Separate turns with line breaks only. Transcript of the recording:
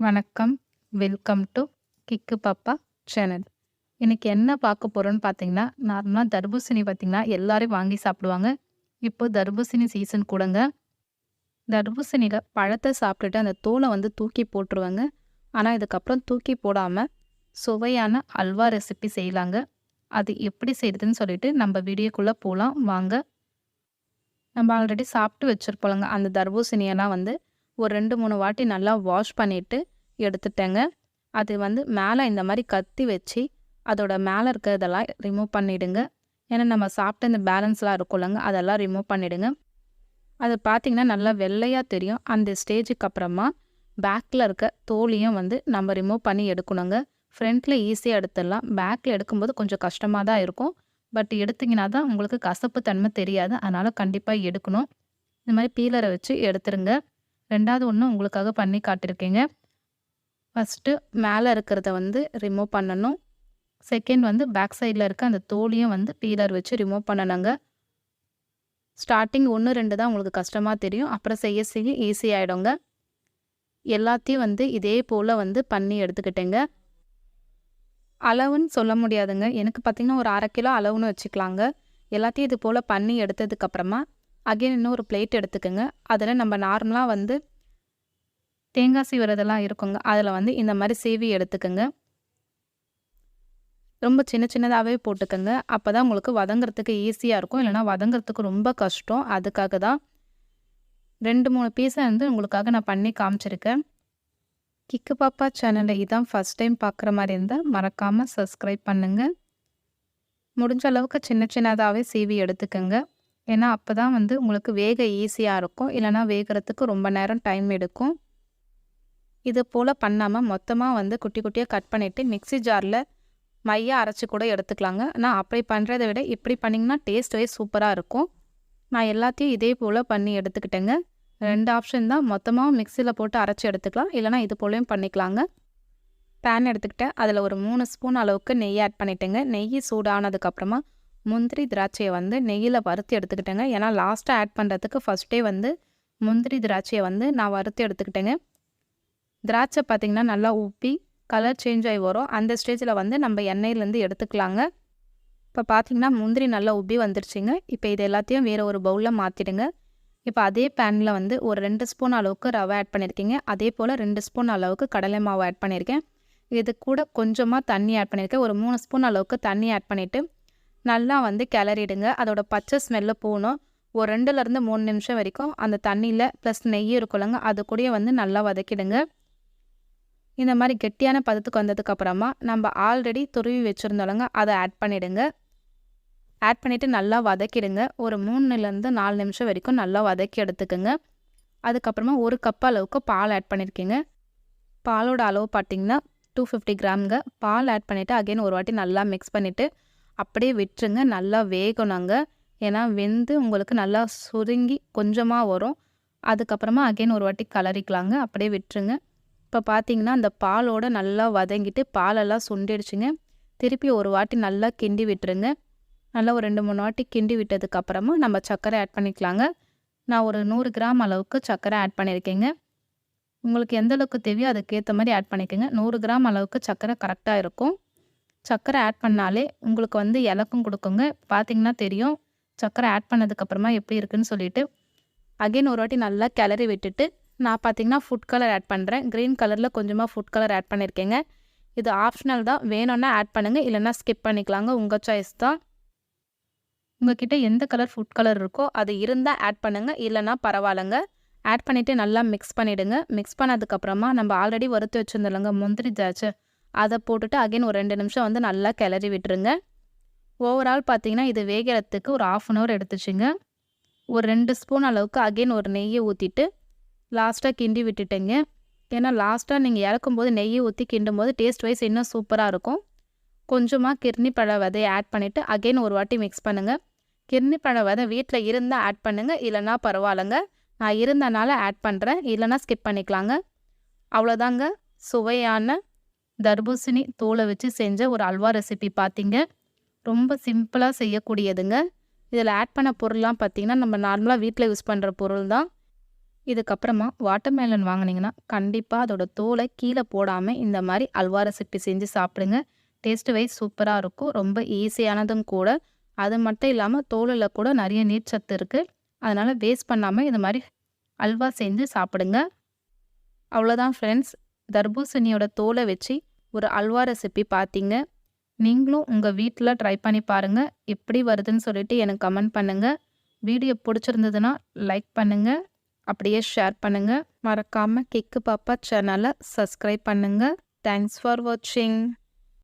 வணக்கம். Welcome to Kikku Pappa channel. இன்னைக்கு என்ன பார்க்க போகிறோன்னு பார்த்தீங்கன்னா, நார்மலாக தர்பூசணி பார்த்தீங்கன்னா, எல்லாரும் வாங்கி சாப்பிடுவாங்க. இப்போ தர்பூசணி சீசன் கூடங்க. தர்பூசணியில் பழத்தை சாப்பிட்டுட்டு அந்த தோலை வந்து தூக்கி போட்டுருவாங்க. ஆனால் இதுக்கப்புறம் தூக்கி போடாமல் சுவையான அல்வா ரெசிபி செய்யலாங்க. அது எப்படி செய்யுதுன்னு சொல்லிட்டு நம்ம வீடியோக்குள்ளே போகலாம் வாங்க. நம்ம ஆல்ரெடி சாப்பிட்டு வச்சிருப்போம்லங்க, அந்த தர்பூசணியெல்லாம் வந்து ஒரு 2, 3 வாட்டி நல்லா வாஷ் பண்ணிவிட்டு எடுத்துட்டேங்க. அது வந்து மேலே இந்த மாதிரி கத்தி வச்சு, அதோட மேலே இருக்கிறதெல்லாம் ரிமூவ் பண்ணிவிடுங்க ஏன்னா, நம்ம சாப்பிட்ட இந்த பேலன்ஸ்லாம் இருக்கும்லங்க, அதெல்லாம் ரிமூவ் பண்ணிவிடுங்க அது பார்த்தீங்கன்னா, நல்லா வெள்ளையாக தெரியும். அந்த ஸ்டேஜுக்கு அப்புறமா பேக்கில் இருக்க தோலியும் வந்து நம்ம ரிமூவ் பண்ணி எடுக்கணுங்க. ஃப்ரண்ட்டில் ஈஸியாக எடுத்துடலாம். பேக்கில் எடுக்கும்போது கொஞ்சம் கஷ்டமாக தான் இருக்கும். பட் எடுத்திங்கன்னா தான் உங்களுக்கு கசப்பு தன்மை தெரியாது. அதனால் கண்டிப்பாக எடுக்கணும். இந்த மாதிரி பீலரை வச்சு எடுத்துருங்க. ரெண்டாவது ஒன்று உங்களுக்காக பண்ணி காட்டியிருக்கேங்க. ஃபர்ஸ்ட்டு மேலே இருக்கிறத வந்து ரிமூவ் பண்ணணும். செகண்ட் வந்து பேக் சைடில் இருக்க அந்த தோலியும் வந்து பீலர் வச்சு ரிமூவ் பண்ணணுங்க. ஸ்டார்டிங் ஒன்று ரெண்டு தான் உங்களுக்கு கஷ்டமாக தெரியும். அப்புறம் செய்ய செய்ய ஈஸி ஆகிடுங்க எல்லாத்தையும் வந்து இதே போல் வந்து பண்ணி எடுத்துக்கிட்டேங்க. அளவுன்னு சொல்ல முடியாதுங்க. எனக்கு பார்த்தீங்கன்னா, ஒரு அரை கிலோ அளவுன்னு வச்சுக்கலாங்க. எல்லாத்தையும் இது போல் பண்ணி எடுத்ததுக்கப்புறமா, அகைன் இன்னொரு பிளேட் எடுத்துக்கோங்க அதில் நம்ம நார்மலாக வந்து தேங்காய் சீவரதெல்லாம் இருக்குங்க. அதில் வந்து இந்த மாதிரி சீவி எடுத்துக்கோங்க ரொம்ப சின்ன சின்னதாவே போட்டுக்கங்க. அப்பதான் உங்களுக்கு வதங்குறதுக்கு ஈஸியாக இருக்கும். இல்லைனா வதங்குறதுக்கு ரொம்ப கஷ்டம். அதுக்காக தான். ரெண்டு மூணு பீஸை வந்து உங்களுக்காக நான் பண்ணி காமிச்சிருக்கேன். கிக்கு பாப்பா சேனலில் இதான் ஃபர்ஸ்ட் டைம் பார்க்குற மாதிரி இருந்தால் மறக்காமல் சப்ஸ்கிரைப் பண்ணுங்கள் முடிஞ்ச அளவுக்கு சின்ன சின்னதாகவே சீவி எடுத்துக்கோங்க ஏன்னா, அப்போ தான் வந்து உங்களுக்கு வேக ஈஸியாக இருக்கும். இல்லைனா வேகறதுக்கு ரொம்ப நேரம் டைம் எடுக்கும். இது போல் பண்ணாமல் மொத்தமாக வந்து குட்டி குட்டியாக கட் பண்ணிவிட்டு மிக்ஸி ஜாரில் மையாக அரைச்சி கூட எடுத்துக்கலாங்க. நான் அப்படி பண்ணுறதை விட இப்படி பண்ணிங்கன்னா டேஸ்ட் வைஸ் இருக்கும். நான் எல்லாத்தையும் இதே போல் பண்ணி எடுத்துக்கிட்டேங்க. ரெண்டு ஆப்ஷன் தான். மொத்தமாக மிக்சியில் போட்டு அரைச்சி எடுத்துக்கலாம். இல்லைனா இது போலையும் பண்ணிக்கலாங்க. பேன் எடுத்துக்கிட்டேன். அதில் ஒரு மூணு ஸ்பூன் அளவுக்கு நெய் ஆட் பண்ணிட்டேங்க. நெய் சூடானதுக்கப்புறமா, முந்திரி, திராட்சையை வந்து நெய்யில் வறுத்து எடுத்துக்கிட்டேங்க. ஏன்னா, லாஸ்ட்டாக ஆட் பண்ணுறதுக்கு ஃபஸ்ட்டே வந்து முந்திரி, திராட்சையை வந்து நான் வறுத்து எடுத்துக்கிட்டேங்க. திராட்சை பார்த்தீங்கன்னா, நல்லா உப்பி கலர் சேஞ்ச் ஆகி வரும். அந்த ஸ்டேஜில் வந்து நம்ம எண்ணெயிலேருந்து எடுத்துக்கலாங்க. இப்போ பார்த்தீங்கன்னா, முந்திரி நல்லா உப்பி வந்துருச்சுங்க. இப்போ இது எல்லாத்தையும் வேறு ஒரு பவுலில் மாற்றிடுங்க இப்போ அதே பேனில் வந்து ஒரு ரெண்டு ஸ்பூன் அளவுக்கு ரவை ஆட் பண்ணியிருக்கீங்க அதே போல் ரெண்டு ஸ்பூன் அளவுக்கு கடலை மாவு ஆட் பண்ணியிருக்கேன். இது கூட கொஞ்சமாக தண்ணி ஆட் பண்ணியிருக்கேன். ஒரு மூணு ஸ்பூன் அளவுக்கு தண்ணி ஆட் பண்ணிவிட்டு நல்லா வந்து கிளறிடுங்க. அதோட பச்சை ஸ்மெல்லு போகணும் ஒரு 2லேருந்து 3 நிமிஷம் வரைக்கும் அந்த தண்ணியில் ப்ளஸ் நெய் இருக்குல்லங்க, அது கூடயே வந்து நல்லா வதக்கிடுங்க. இந்த மாதிரி கெட்டியான பதத்துக்கு வந்ததுக்கப்புறமா, நம்ம ஆல்ரெடி துருவி வச்சிருந்தோம்லங்க, அதை ஆட் பண்ணிவிடுங்க ஆட் பண்ணிவிட்டு நல்லா வதக்கிடுங்க. ஒரு 3லேருந்து 4 நிமிஷம் வரைக்கும் நல்லா வதக்கி எடுத்துக்கோங்க அதுக்கப்புறமா ஒரு கப் அளவுக்கு பால் ஆட் பண்ணியிருக்கீங்க பாலோட அளவு பார்த்தீங்கன்னா, 250 கிராம்ங்க. பால் ஆட் பண்ணிவிட்டு அகெயின் ஒரு வாட்டி நல்லா மிக்ஸ் பண்ணிவிட்டு அப்படியே விட்டுருங்க. நல்லா வேகணுங்க. ஏன்னா, வெந்து உங்களுக்கு நல்லா சுருங்கி கொஞ்சமாக வரும். அதுக்கப்புறமா அகைன் ஒரு வாட்டி கலரிக்கலாங்க. அப்படியே விட்டுருங்க. இப்போ பார்த்தீங்கன்னா, அந்த பாலோட நல்லா வதங்கிட்டு பாலெல்லாம் சுண்டிடுச்சுங்க. திருப்பி ஒரு வாட்டி நல்லா கிண்டி விட்டுருங்க. நல்லா ஒரு 2, 3 வாட்டி கிண்டி விட்டதுக்கப்புறமா நம்ம சர்க்கரை ஆட் பண்ணிக்கலாங்க. நான் ஒரு நூறு கிராம் அளவுக்கு சர்க்கரை ஆட் பண்ணியிருக்கேங்க. உங்களுக்கு எந்த அளவுக்கு தேவையோ அதுக்கேற்ற மாதிரி ஆட் பண்ணிக்கோங்க நூறு கிராம் அளவுக்கு சர்க்கரை கரெக்டாக இருக்கும். சர்க்கரை ஆட் பண்ணாலே உங்களுக்கு வந்து இலக்கும் கொடுக்குங்க பார்த்தீங்கன்னா தெரியும். சர்க்கரை ஆட் பண்ணதுக்கப்புறமா எப்படி இருக்குன்னு சொல்லிட்டு. அகைன் ஒரு வாட்டி நல்லா கிளறி விட்டுட்டு, நான் பார்த்தீங்கன்னா ஃபுட் கலர் ஆட் பண்ணுறேன் கிரீன் கலரில் கொஞ்சமாக ஃபுட் கலர் ஆட் பண்ணியிருக்கேங்க. இது ஆப்ஷனல் தான். வேணும்னா ஆட் பண்ணுங்க. இல்லைனா ஸ்கிப் பண்ணிக்கலாங்க. உங்கள் சாய்ஸ் தான். உங்ககிட்ட எந்த கலர் ஃபுட் கலர் இருக்கோ, அது இருந்தால் ஆட் பண்ணுங்க. இல்லைனா பரவாயில்லங்க. ஆட் பண்ணிவிட்டு நல்லா மிக்ஸ் பண்ணிவிடுங்க மிக்ஸ் பண்ணதுக்கப்புறமா நம்ம ஆல்ரெடி வறுத்து வச்சிருந்தோம்லங்க முந்திரி, திராட்சை, அதை போட்டுட்டு அகைன் ஒரு ரெண்டு நிமிஷம் வந்து நல்லா கிளறி விட்டுருங்க. ஓவரால் பார்த்தீங்கன்னா, இது வேகறதுக்கு ஒரு 1/2 அன் ஹவர் எடுத்துச்சுங்க. ஒரு ரெண்டு ஸ்பூன் அளவுக்கு அகைன் ஒரு நெய்யை ஊற்றிட்டு லாஸ்ட்டாக கிண்டி விட்டுட்டேங்க. ஏன்னா, லாஸ்ட்டா நீங்க இறக்கும்போது ஊற்றி கிண்டும் போது டேஸ்ட் வைஸ் இன்னும் சூப்பராக இருக்கும். கொஞ்சமாக கிர்னி பழ விதையை ஆட் பண்ணிவிட்டு அகைன் ஒரு வாட்டி மிக்ஸ் பண்ணுங்கள் கிர்னி பழ விதை வீட்டில் இருந்தால் ஆட் பண்ணுங்க. இல்லைனா பரவாயில்லங்க. நான் இருந்தனால ஆட் பண்ணுறேன் இல்லைனா ஸ்கிப் பண்ணிக்கலாங்க. அவ்வளோதாங்க. சுவையான தர்பூசணி தோலை வச்சு செஞ்ச ஒரு அல்வா ரெசிபி பார்த்தீங்க. ரொம்ப சிம்பிளாக செய்யக்கூடியதுங்க. இதில் ஆட் பண்ண பொருள்லாம் பார்த்தீங்கன்னா, நம்ம நார்மலாக வீட்டில் யூஸ் பண்ணுற பொருள் தான். இதுக்கப்புறமா வாட்டர்மேலன் வாங்குனீங்கன்னா கண்டிப்பாக அதோட தோலை கீழே போடாமல் இந்த மாதிரி அல்வா ரெசிபி செஞ்சு சாப்பிடுங்க டேஸ்ட் வைஸ் சூப்பராக இருக்கும் ரொம்ப ஈஸியானதும் கூட அது மட்டும் இல்லாமல் தோலில் கூட நிறைய நீர்ச்சத்து இருக்குது அதனால் வேஸ்ட் பண்ணாமல் இந்த மாதிரி அல்வா செஞ்சு சாப்பிடுங்க அவ்வளோதான் ஃப்ரெண்ட்ஸ் தர்பூசணியோட தோலை வச்சு ஒரு அல்வா ரெசிபி பார்த்தீங்க. நீங்களும் உங்கள் வீட்டில் ட்ரை பண்ணி பாருங்கள் எப்படி வருதுன்னு சொல்லிட்டு எனக்கு கமெண்ட் பண்ணுங்கள் வீடியோ பிடிச்சிருந்ததுன்னா லைக் பண்ணுங்கள் அப்படியே ஷேர் பண்ணுங்கள் மறக்காமல் கிக்கு பாப்பா சேனலை சப்ஸ்கிரைப் பண்ணுங்கள் தேங்க்ஸ் ஃபார் வாட்சிங்